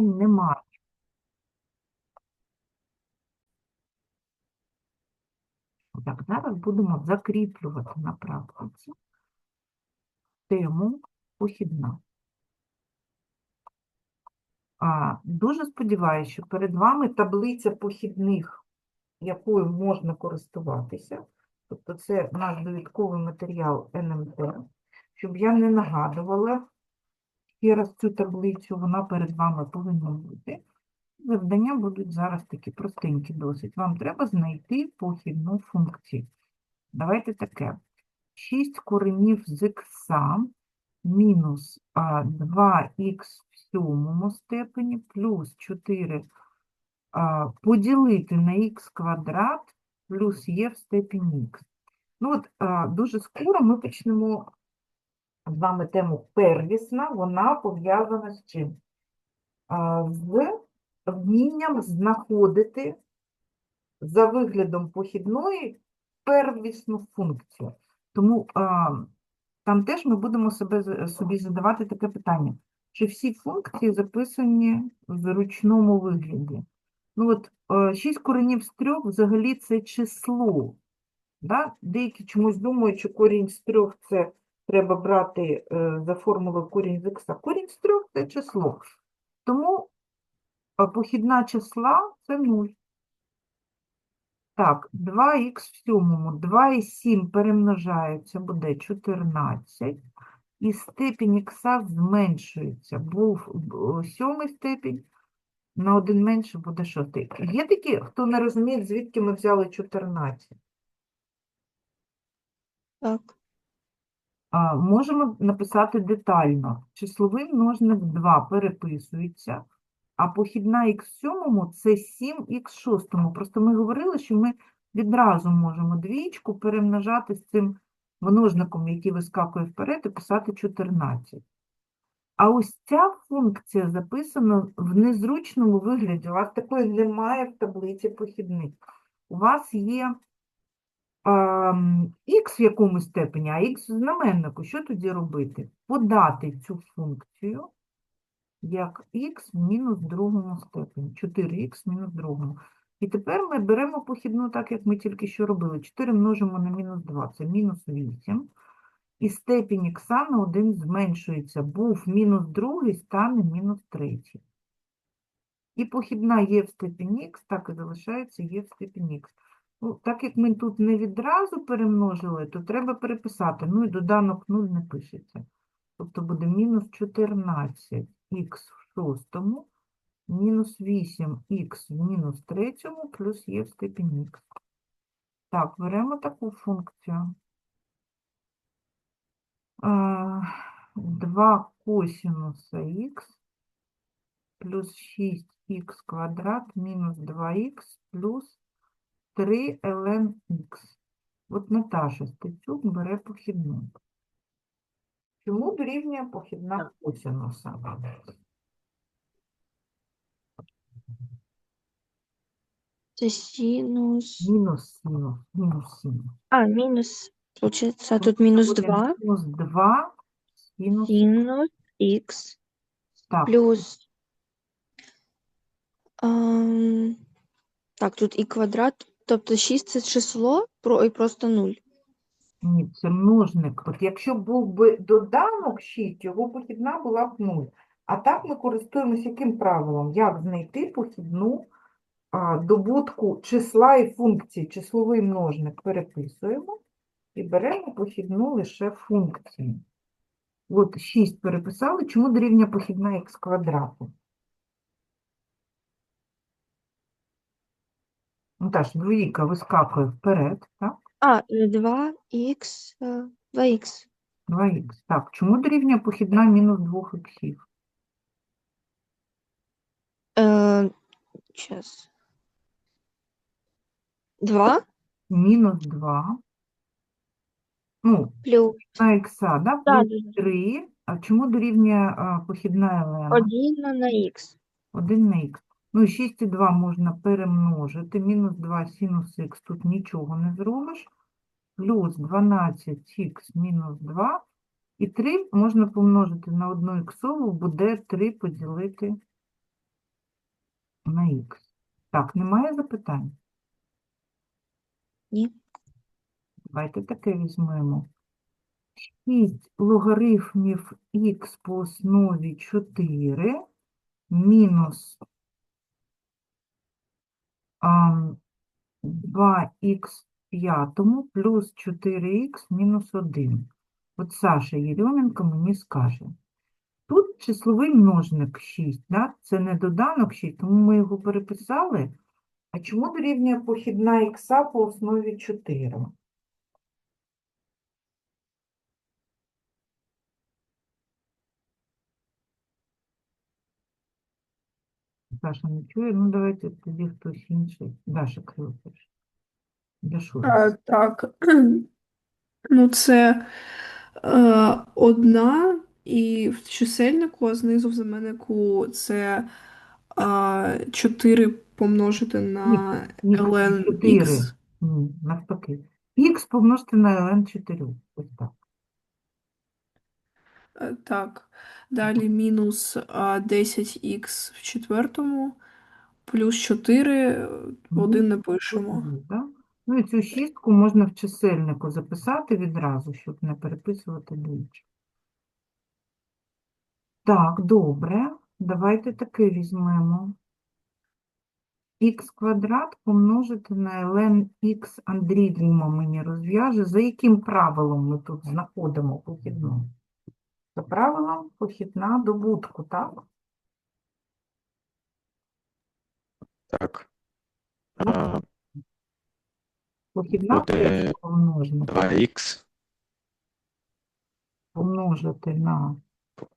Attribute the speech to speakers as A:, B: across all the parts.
A: немає. Так, зараз будемо закріплювати на практиці тему похідна. А, дуже сподіваюся, що перед вами таблиця похідних, якою можна користуватися. Тобто це наш довідковий матеріал НМТ. Щоб я не нагадувала ще раз цю таблицю, вона перед вами повинна бути. Завдання будуть зараз такі простенькі досить. Вам треба знайти похідну функцію. Давайте таке. 6 коренів з х мінус 2х в сьомому степені плюс 4 поділити на х квадрат плюс є в степені х. Ну от дуже скоро ми почнемо з вами тему первісна, вона пов'язана з чим? З вмінням знаходити за виглядом похідної первісну функцію. Тому там теж ми будемо себе, собі задавати таке питання, чи всі функції записані в зручному вигляді. Ну от 6 коренів з 3 взагалі це число. Да? Деякі чомусь думають, що корінь з 3 це треба брати е, за формулою корінь з х. Корінь з 3 це число. Тому похідна числа це 0. Так, 2х в сьомому, 2 і 7 перемножаються, буде 14. І степінь х зменшується. Був сьомий степінь, на один менше буде шостий. Є такі, хто не розуміє, звідки ми взяли 14?
B: Так.
A: Можемо написати детально. Числовий множник 2 переписується, а похідна х в сьомому – це 7х в шостому. Просто ми говорили, що ми відразу можемо двічку перемножати з цим множником, який вискакує вперед, і писати 14. А ось ця функція записана в незручному вигляді. У вас такої немає в таблиці похідних. У вас є х в якомусь степені, а х в знаменнику. Що тоді робити? Подати цю функцію як х в мінус другому степені. 4х в мінус другому. І тепер ми беремо похідну так, як ми тільки що робили. 4 множимо на мінус 2, це мінус 8. І степінь х на 1 зменшується. Був мінус другий, стане мінус третій. І похідна є в степені х, так і залишається є в степені х. Ну, так як ми тут не відразу перемножили, то треба переписати. Ну і доданок 0 не пишеться. Тобто буде мінус 14х в шостому, мінус 8х в мінус третьому, плюс є в степені х. Так, беремо таку функцію. 2 косинуса х плюс 6х квадрат мінус 2х плюс 3 ln х. От Наташа Стецюк бере похідну. Чому дорівнює похідна косинуса?
B: Це синус.
A: Мінус синус, мінус синус.
B: А, мінус. Получается, тут мінус 2.
A: Мінус 2 синус,
B: Синус х
A: так,
B: плюс. ем, так, тут і квадрат. Тобто 6 це число і просто 0.
A: Ні, це множник. От якщо був би доданок 6, його похідна була б 0. А так ми користуємося яким правилом? Як знайти похідну а, добутку числа і функції? Числовий множник переписуємо і беремо похідну лише функції. От 6 переписали. Чому дорівнює похідна х квадрату? Ну, та ж, двоїка вискакує вперед, так?
B: А, 2х, 2х.
A: 2х. Так, чому дорівнює похідна мінус 2 х?
B: Е, сейчас. 2
A: Мінус 2. Ну,
B: плюс
A: на х, да?
B: Да,
A: Плюс 3. А чому дорівнює а, похідна елена?
B: 1 на х.
A: 1 на х. Ну, і 6 і 2 можна перемножити. Мінус 2 синус х. Тут нічого не зробиш. Плюс 12х мінус 2. І 3 можна помножити на 1 іксову, буде 3 поділити на х. Так, немає запитань?
B: Ні.
A: Давайте таке візьмемо. 6 логарифмів х по основі 4 мінус 2х п'ятому плюс 4х мінус 1. От Саша Єрьоменко мені скаже. Тут числовий множник 6, да? це не доданок 6, тому ми його переписали. А чому дорівнює похідна х по основі 4? Саша не чує, ну давайте тоді хтось інший. Даша.
C: А, так. Ну, це е, одна, і в чисельнику, а знизу в знаменнику це е, 4 помножити на
A: Х, 4.
C: ln x.
A: Ні, навпаки. Х помножити на ln 4. Ось так.
C: Е, Так. Далі мінус 10х в четвертому, плюс 4,
A: Мгм.
C: один не пишемо.
A: да? Ну і цю шістку можна в чисельнику записати відразу, щоб не переписувати двічі. Так, добре. Давайте таке візьмемо. х квадрат помножити на ln х Андрій Діма мені розв'яже. За яким правилом ми тут знаходимо похідну? За правилом похідна добутку, так?
D: Так.
A: Ну,
D: А,
A: Похідна
D: Буде
A: множника
D: 2х
A: помножити на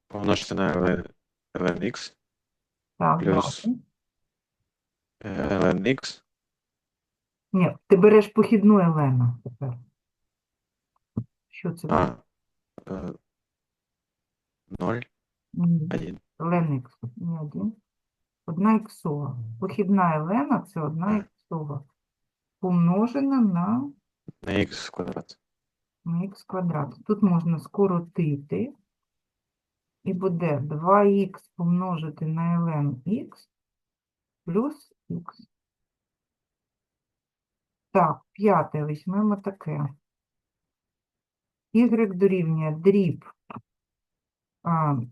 D: помножити на ln lnx
A: так,
D: Плюс. lnx
A: Ні, ти береш похідну Елена тепер. Що це?
D: а, е, 0,
A: Ні,
D: 1.
A: Елен ікс, не один. Одна іксова. Похідна Елена – це одна іксова. Помножена на,
D: на х квадрат.
A: на х квадрат. Тут можна скоротити. І буде 2х помножити на ln х плюс х. Так, п'яте візьмемо таке. y дорівнює дріб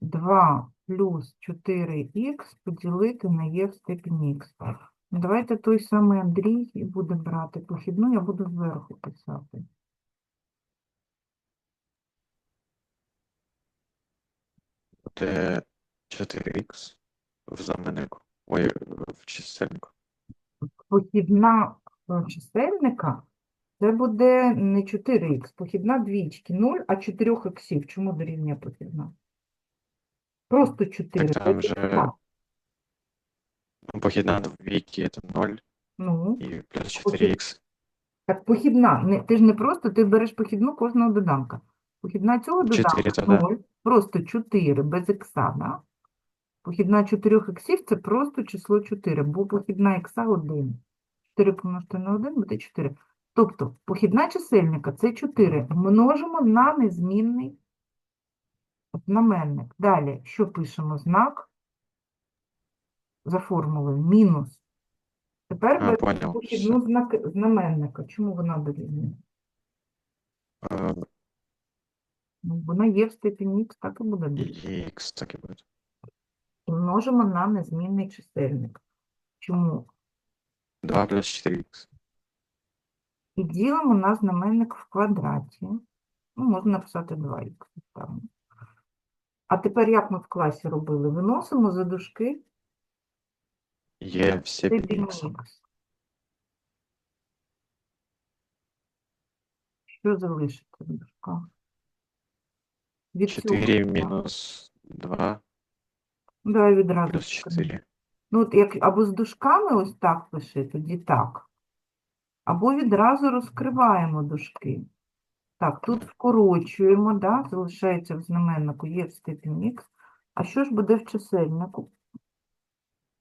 A: 2 плюс 4х поділити на є в степені х. Ну, Давайте той самий Андрій і буде брати похідну, я буду зверху писати.
D: Буде 4х в знаменнику. Ой, в чисельнику.
A: Похідна е, чисельника це буде не 4х, похідна двічки 0, а 4 іксів. Чому дорівнює похідна? Просто 4.
D: Так там же. Ну, похідна двійки це 0
A: Ну,
D: і плюс 4х.
A: так похідна. Не, ти ж не просто, ти береш похідну кожного доданка. Похідна цього
D: Чотири
A: доданка
D: тоді.
A: 0, просто 4 без ікса, да? Похідна 4 іксів це просто число 4, бо похідна ікса 1. 4 помножити на 1 буде 4. Тобто похідна чисельника це 4. Множимо на незмінний знаменник. Далі, що пишемо? Знак за формулою мінус. Тепер беремо похідну знак знаменника. Чому вона дорівнює? Ну, вона є в степені х, так і буде
D: і х так і буде.
A: І множимо на незмінний чисельник. Чому?
D: 2 плюс 4х.
A: І ділимо на знаменник в квадраті. Ну, можна написати 2х. А тепер як ми в класі робили? Виносимо за дужки
D: Є в степені
A: степінь
D: х.
A: х. Що залишиться в дужках? Від цього
D: 4
A: числа.
D: мінус 2
A: Давай відразу
D: плюс
A: скажемо.
D: 4.
A: Ну, от як або з дужками ось так пиши, тоді так. Або відразу розкриваємо дужки. Так, тут вкорочуємо, да, залишається в знаменнику є в степені х. А що ж буде в чисельнику?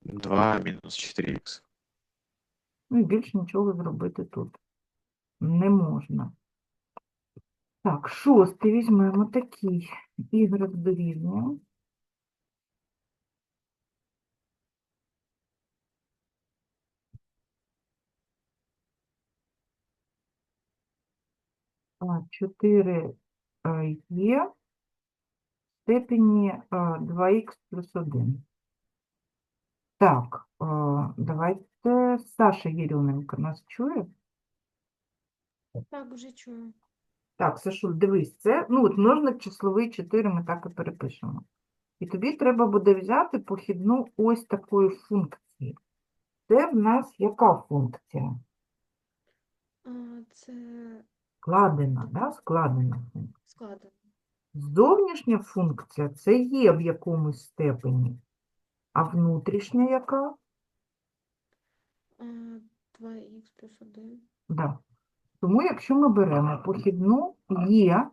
D: 2 мінус 4х.
A: Ну і більше нічого зробити тут не можна. Так, шостий візьмемо такий. Y дорівнює 4 є в степені 2х плюс 1. Так, давайте Саша Єрьоменко нас чує?
B: Так, вже чую.
A: Так, Сашуль, дивись, це, ну, от множник числовий 4 ми так і перепишемо. І тобі треба буде взяти похідну ось такої функції. Це в нас яка функція?
B: Це
A: Складена, да? Складена функція.
B: складено.
A: Зовнішня функція це є в якомусь степені, а внутрішня яка?
B: 2х плюс 1.
A: Да. Тому якщо ми беремо похідну є,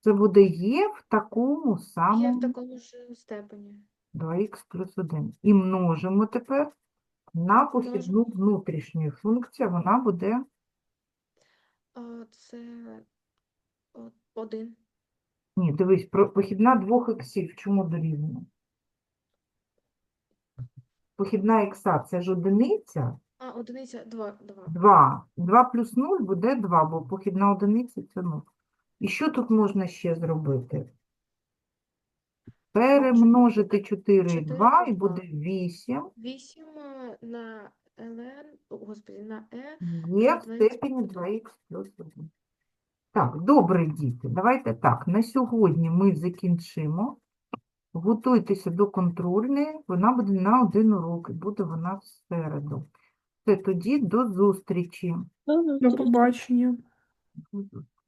A: це буде є в такому
B: Є в такому ж степені.
A: 2х плюс 1. І множимо тепер на похідну внутрішньої функції, вона буде
B: Це 1.
A: Ні, дивись, про- похідна двох іксів чому дорівнює? Похідна ікса – це ж одиниця,
B: А, одиниця 2. 2.
A: 2. 2 плюс 0 буде 2, бо похідна одиниця – це 0. І що тут можна ще зробити? Перемножити 4 і 2 і буде 8.
B: 8 на ln, о, господи, на e.
A: Є в
B: 2х
A: степені
B: плюс
A: 2х плюс 1. Так, добре, діти. Давайте так. На сьогодні ми закінчимо. Готуйтеся до контрольної. Вона буде на один урок і буде вона в середу. Це тоді до зустрічі.
C: До побачення.
A: До зустрічі.